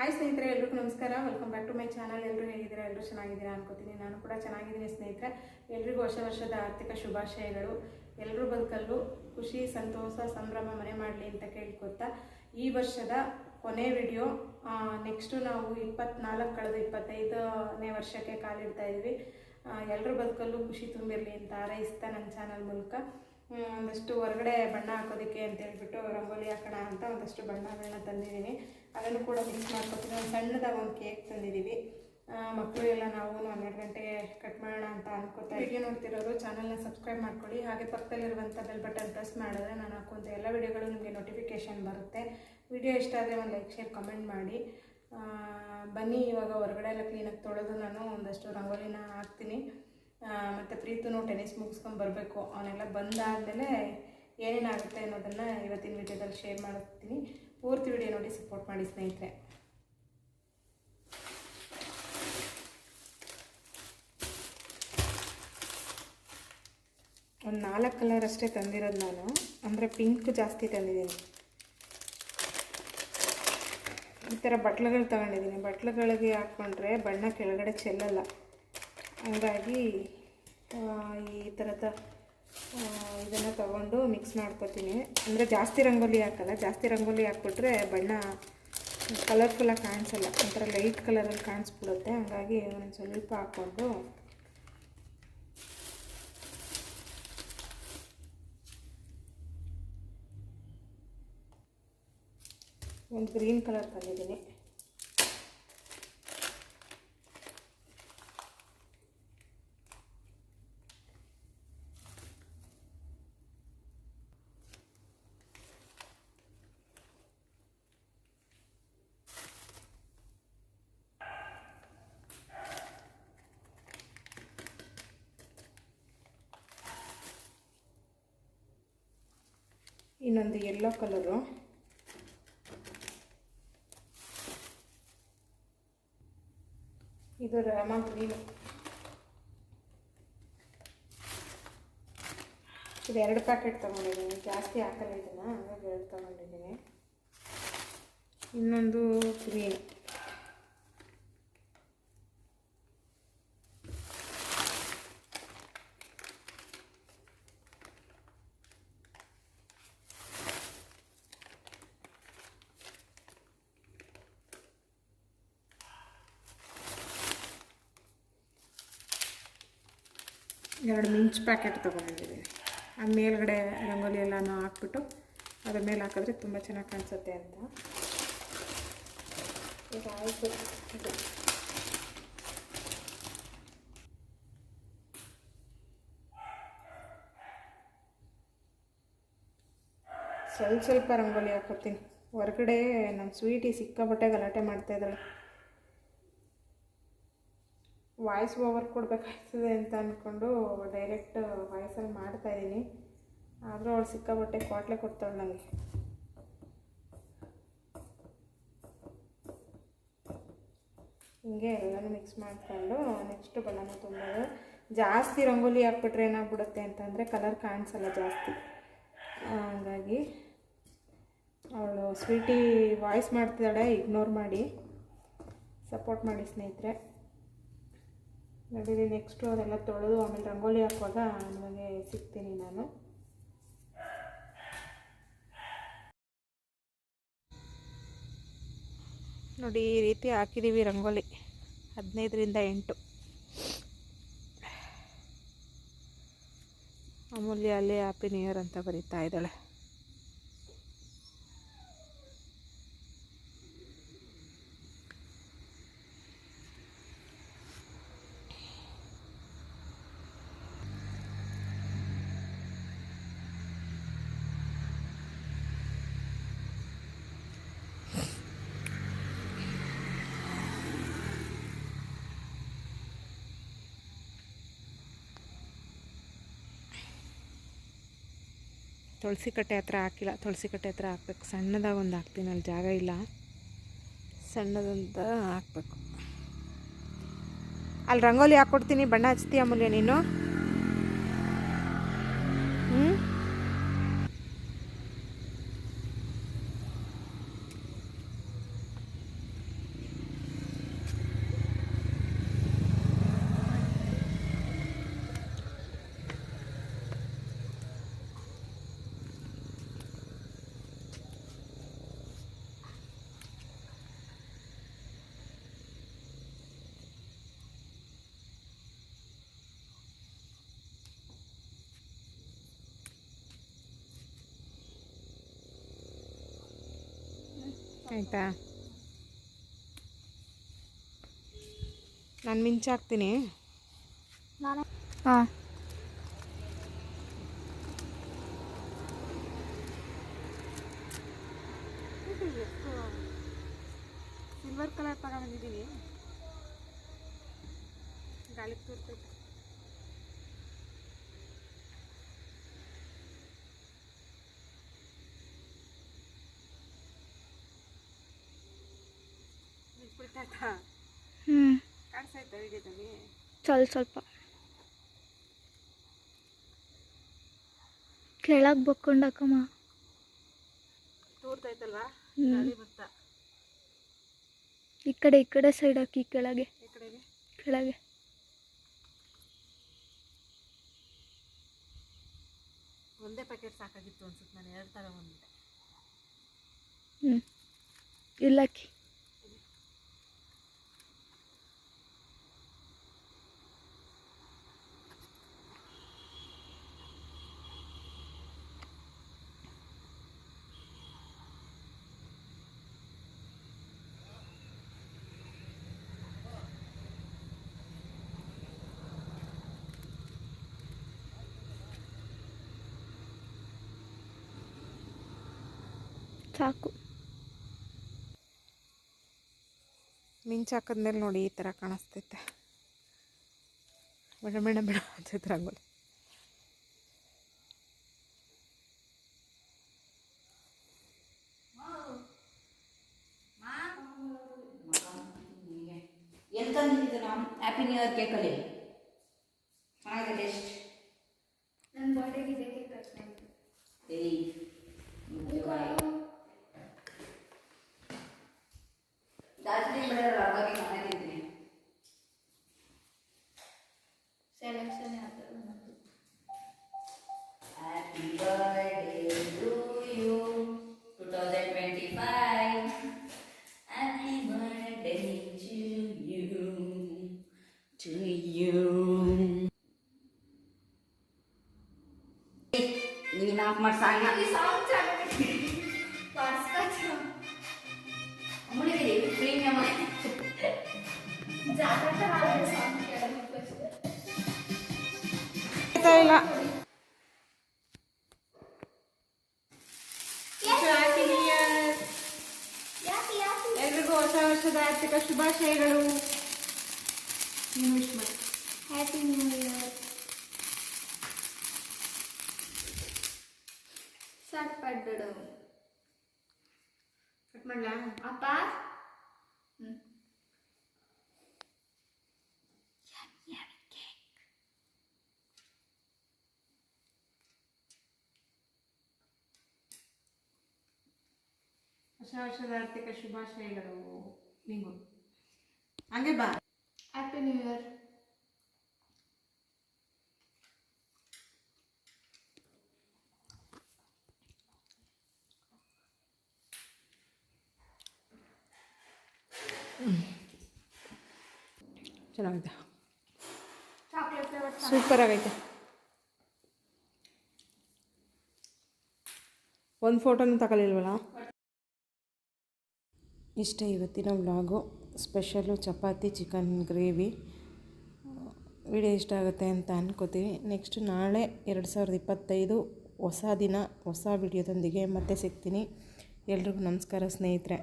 Hi ಸ್ನೇಹಿತರೆ, ಎಲ್ರಿಗೂ ನಮಸ್ಕಾರ. Welcome back to my channel ಎಲ್ಲರೂ ಹೇಗಿದ್ದೀರಾ? ಎಲ್ಲರೂ ಚೆನ್ನಾಗಿದ್ದೀರಾ ಅನ್ಕೋತೀನಿ. ನಾನು ಕೂಡ ಚೆನ್ನಾಗಿದ್ದೀನಿ ಸ್ನೇಹಿತರೆ. ಎಲ್ರಿಗೂ ಹೊಸ ವರ್ಷದ ಆರ್ಥಿಕ ಶುಭಾಶಯಗಳು. ಎಲ್ಲರೂ ಬದುಕಲ್ಲೂ ಖುಷಿ, ಸಂತೋಷ, ಸಂಭ್ರಮ ಮನೆ ಮಾಡಲಿ ಅಂತ ಕೇಳ್ಕೊತಾ ಈ ವರ್ಷದ ಕೊನೆ ವಿಡಿಯೋ ನೆಕ್ಸ್ಟು ನಾವು ಇಪ್ಪತ್ನಾಲ್ಕು ಕಳೆದು ಇಪ್ಪತ್ತೈದನೇ ವರ್ಷಕ್ಕೆ ಕಾಲಿಡ್ತಾ ಇದ್ವಿ ಎಲ್ಲರೂ ಬದುಕಲ್ಲೂ ಖುಷಿ ತುಂಬಿರಲಿ ಅಂತ ಹಾರೈಸ್ತಾ ನನ್ನ ಚಾನಲ್ ಮೂಲಕ. ಒಂದಷ್ಟು ಹೊರಗಡೆ ಬಣ್ಣ ಹಾಕೋದಕ್ಕೆ ಅಂತ ಹೇಳ್ಬಿಟ್ಟು ರಂಗೋಲಿ ಹಾಕೋಣ ಅಂತ ಒಂದಷ್ಟು ಬಣ್ಣಗಳನ್ನ ತಂದಿದ್ದೀನಿ. ಅದನ್ನು ಕೂಡ ಮಿಕ್ಸ್ ಮಾಡ್ಕೊತೀವಿ ಒಂದು ಸಣ್ಣದಾಗಿ ಒಂದು ಕೇಕ್ ತಂದಿದ್ದೀವಿ. ಮಕ್ಕಳು ಎಲ್ಲ ನಾವು ಹನ್ನೆರಡು ಗಂಟೆಗೆ ಕಟ್ ಮಾಡೋಣ ಅಂತ ಅನ್ಕೋತಾ ವಿಡಿಯೋ ನೋಡ್ತಿರೋರು ಚಾನಲ್ನ ಸಬ್ಸ್ಕ್ರೈಬ್ ಮಾಡ್ಕೊಳ್ಳಿ. ಹಾಗೆ ಪಕ್ಕದಲ್ಲಿರುವಂಥ ಬೆಲ್ ಬಟನ್ ಪ್ರೆಸ್ ಮಾಡಿದ್ರೆ ನಾನು ಹಾಕುವಂಥ ಎಲ್ಲ ವಿಡಿಯೋಗಳು ನಿಮಗೆ ನೋಟಿಫಿಕೇಷನ್ ಬರುತ್ತೆ. ವಿಡಿಯೋ ಇಷ್ಟ ಆದರೆ ಒಂದು ಲೈಕ್ ಶೇರ್ ಕಮೆಂಟ್ ಮಾಡಿ. ಬನ್ನಿ, ಇವಾಗ ಹೊರಗಡೆ ಎಲ್ಲ ಕ್ಲೀನಾಗಿ ತೊಳೆದು ನಾನು ಒಂದಷ್ಟು ರಂಗೋಲಿನ ಹಾಕ್ತೀನಿ. ಮತ್ತು ಪ್ರೀತೂ ಟೆನಿಸ್ ಮುಗಿಸ್ಕೊಂಡು ಬರಬೇಕು. ಅವನ್ನೆಲ್ಲ ಬಂದಾದಮೇಲೆ ಏನೇನಾಗುತ್ತೆ ಅನ್ನೋದನ್ನು ಇವತ್ತಿನ ವಿಡಿಯೋದಲ್ಲಿ ಶೇರ್ ಮಾಡ್ತೀನಿ. ಪೂರ್ತಿ ವಿಡಿಯೋ ನೋಡಿ ಸಪೋರ್ಟ್ ಮಾಡಿ ಸ್ನೇಹಿತರೆ. ಒಂದು ನಾಲ್ಕು ಕಲರ್ ಅಷ್ಟೇ ತಂದಿರೋದು ನಾನು. ಅಂದರೆ ಪಿಂಕ್ ಜಾಸ್ತಿ ತಂದಿದ್ದೀನಿ. ಈ ಥರ ಬಟ್ಲುಗಳು ತಗೊಂಡಿದ್ದೀನಿ ಬಟ್ಲುಗಳಿಗೆ ಹಾಕ್ಕೊಂಡ್ರೆ ಬಣ್ಣ ಕೆಳಗಡೆ ಚೆಲ್ಲಲ್ಲ. ಹಂಗಾಗಿ ಈ ಥರದ ಇದನ್ನು ತಗೊಂಡು ಮಿಕ್ಸ್ ಮಾಡ್ಕೊತೀನಿ. ಅಂದರೆ ಜಾಸ್ತಿ ರಂಗೋಲಿ ಹಾಕಲ್ಲ, ಜಾಸ್ತಿ ರಂಗೋಲಿ ಹಾಕ್ಬಿಟ್ರೆ ಬಣ್ಣ ಕಲರ್ಫುಲ್ಲಾಗಿ ಕಾಣಿಸಲ್ಲ. ಒಂಥರ ಲೈಟ್ ಕಲರಲ್ಲಿ ಕಾಣಿಸ್ಬಿಡುತ್ತೆ. ಹಾಗಾಗಿ ಒಂದು ಸ್ವಲ್ಪ ಹಾಕ್ಕೊಂಡು ಒಂದು ಗ್ರೀನ್ ಕಲರ್ ತಂದಿದ್ದೀನಿ. ಇನ್ನೊಂದು ಯೆಲ್ಲೋ ಕಲರು ಇದು ರಾಮ ಗ್ರೀನ್ ಇದು ಎರಡು ಪ್ಯಾಕೆಟ್ ತೊಗೊಂಡಿದ್ದೀನಿ. ಜಾಸ್ತಿ ಹಾಕಲ್ಲ ಇದನ್ನು, ಹಂಗಾಗಿ ಎರಡು ತೊಗೊಂಡಿದ್ದೀನಿ. ಇನ್ನೊಂದು ಗ್ರೀನ್ ಎರಡು ಮಿಂಚ್ ಪ್ಯಾಕೆಟ್ ತೊಗೊಂಡಿದ್ದೀನಿ ಆ ಮೇಲ್ಗಡೆ ರಂಗೋಲಿ ಎಲ್ಲನೂ ಹಾಕ್ಬಿಟ್ಟು ಅದ್ರ ಮೇಲೆ ಹಾಕಿದ್ರೆ ತುಂಬ ಚೆನ್ನಾಗಿ ಕಾಣಿಸುತ್ತೆ ಅಂತ. ಈಗ ಆಯಿತು. ಸ್ವಲ್ಪ ಸ್ವಲ್ಪ ರಂಗೋಲಿ ಹಾಕೋತೀನಿ ಹೊರಗಡೆ ನಮ್ಮ ಸ್ವೀಟಿ ಸಿಕ್ಕಾಪಟ್ಟೆ ಗಲಾಟೆ ಮಾಡ್ತಾ ಇದ್ದಾಳೆ. ವಾಯ್ಸ್ ಓವರ್ ಕೊಡಬೇಕಾಗ್ತದೆ ಅಂತ ಅಂದ್ಕೊಂಡು ಡೈರೆಕ್ಟ್ ವಾಯ್ಸಲ್ಲಿ ಮಾಡ್ತಾಯಿದ್ದೀನಿ ಆದರೂ ಅವಳು ಸಿಕ್ಕಾಬಟ್ಟೆ ಕ್ವಾಟ್ಲೆ ಕೊಡ್ತಾಳೆ ನನಗೆ ಹಿಂಗೆ ಎಲ್ಲನೂ ಮಿಕ್ಸ್ ಮಾಡಿಕೊಂಡು ನೆಕ್ಸ್ಟ್ ಬಣ್ಣ ತುಂಬೋದು ಜಾಸ್ತಿ ರಂಗೋಲಿ ಹಾಕ್ಬಿಟ್ರೆ ಏನಾಗ್ಬಿಡುತ್ತೆ ಅಂತಂದರೆ ಕಲರ್ ಕಾಣಿಸಲ್ಲ ಜಾಸ್ತಿ. ಹಾಗಾಗಿ ಹಂಗಾಗಿ ಅವಳು ಸ್ವೀಟಿ ವಾಯ್ಸ್ ಮಾಡ್ತಿದ್ದಾಳೆ ಇಗ್ನೋರ್ ಮಾಡಿ ಸಪೋರ್ಟ್ ಮಾಡಿ ಸ್ನೇಹಿತರೆ. ನಡೀರಿ ನೆಕ್ಸ್ಟು ಅದೆಲ್ಲ ತೊಳೆದು ಆಮೇಲೆ ರಂಗೋಲಿ ಹಾಕುವಾಗ ನಿಮಗೆ ಸಿಗ್ತೀನಿ ನಾನು. ನೋಡಿ ಈ ರೀತಿ ಹಾಕಿದ್ದೀವಿ ರಂಗೋಲಿ. ಹದಿನೈದರಿಂದ ಎಂಟು. ಅಮೂಲ್ಯ ಅಲ್ಲಿ ಹ್ಯಾಪಿ ನ್ಯೂ ಇಯರ್ ಅಂತ ಬರೀತಾ ಇದ್ದಾಳೆ. ತುಳಸಿ ಕಟ್ಟೆ ಹತ್ರ ಹಾಕಿಲ್ಲ ತುಳಸಿ ಕಟ್ಟೆ ಹತ್ರ ಹಾಕ್ಬೇಕು. ಸಣ್ಣದಾಗಿ ಒಂದು ಹಾಕ್ತೀನಿ, ಅಲ್ಲಿ ಜಾಗ ಇಲ್ಲ. ಸಣ್ಣದಂತ ಹಾಕ್ಬೇಕು. ಅಲ್ಲಿ ರಂಗೋಲಿ ಹಾಕ್ಕೊಡ್ತೀನಿ, ಬಣ್ಣ ಹಚ್ತೀಯ ಅಮೂಲ್ಯ ನೀನು ಹ್ಞೂ ಆಯಿತಾ? ನಾನು ಮಿಂಚಾಕ್ತೀನಿ ಹಾಂ. ಸಿಲ್ವರ್ ಕಲರ್ ತಗೊಂಡಿದ್ದೀನಿ ಗಾಳಿ ತೋರ್ತೈತೆ ಬಿಟ್ಬಿಡ್ತಾಯ್ತಾ ಹ್ಞೂ ಕಾಣಿಸ್ತಾಯ್ತಾ ವಿಡಿಯೋದಲ್ಲಿ? ಸ್ವಲ್ಪ ಸ್ವಲ್ಪ. ಕೆಳಗೆ ಬಕ್ಕೊಂಡಕ್ಕಮ್ಮ ತೋರ್ತೈತಲ್ವಾ ಬರ್ತಾ. ಈ ಕಡೆ ಈ ಕಡೆ ಸೈಡ್ ಹಾಕಿ ಕೆಳಗೆ. ಕೆಳಗೆ. ಒಂದೇ ಪ್ಯಾಕೆಟ್ ಸಾಕಾಗಿತ್ತು ಅನ್ಸುತ್ತೆ ನಾನು ಎರಡು ತಗೊಂಡ್ಬಂದ್ಬಿಟ್ಟೆ ಹ್ಞೂ ಇಲ್ಲಕ್ಕಿ ಸಾಕು. ಮಿಂಚು ಹಾಕಿದ್ಮೇಲೆ ನೋಡಿ ಈ ಥರ ಕಾಣಿಸ್ತೈತೆ. ಬೇಡ ಬೇಡ ಬೇಡ ಅಂತೈತೆ ರಂಗೋಲಿ ಎಲ್ಲಿ ತಂದಿದ್ದು ನಾನು? ಹ್ಯಾಪಿ ನ್ಯೂ ಇಯರ್ ಕೇಕಲ್ಲಿ. ನ್ಯೂ ಇಯರ್ ಎಲ್ರಿಗೂ ಹೊಸ ವರ್ಷದ ಆರ್ಥಿಕ ಶುಭಾಶಯಗಳು ನೀನು ವಿಶ್ ಮಾಡಿ ಹ್ಯಾಪಿ ನ್ಯೂ ಇಯರ್ ಸಾಕು ಪಡ್ಬಿಡು ಕಟ್ ಮಾಡಲಾ? ಅಪ್ಪ? ಹೊಸ ವರ್ಷದ ಆರ್ಥಿಕ ಶುಭಾಶಯಗಳು. ನಿಂಗು ಹಂಗೆ ಬಾ. ಹ್ಯಾಪಿ ನ್ಯೂ ಇಯರ್ ಚೆನ್ನಾಗಿದೆ. ಸೂಪರ್ ಆಗೈತೆ. ಒಂದು ಫೋಟೋನು ತಗೊಳ್ಳಿಲ್ವಲ್ಲ? ಇಷ್ಟೇ ಇವತ್ತಿನ vlog. Special chapati chicken gravy video ಇಷ್ಟ ಆಗುತ್ತೆ ಅಂತ ಅನ್ಕೋತೀವಿ. ನೆಕ್ಸ್ಟ್ ನಾಳೆ ಎರಡು ಸಾವಿರದ ಇಪ್ಪತ್ತೈದು ಹೊಸ ದಿನ ಹೊಸ ವಿಡಿಯೋದೊಂದಿಗೆ ಮತ್ತೆ ಸಿಗ್ತೀನಿ. ಎಲ್ರಿಗೂ ನಮಸ್ಕಾರ ಸ್ನೇಹಿತರೆ.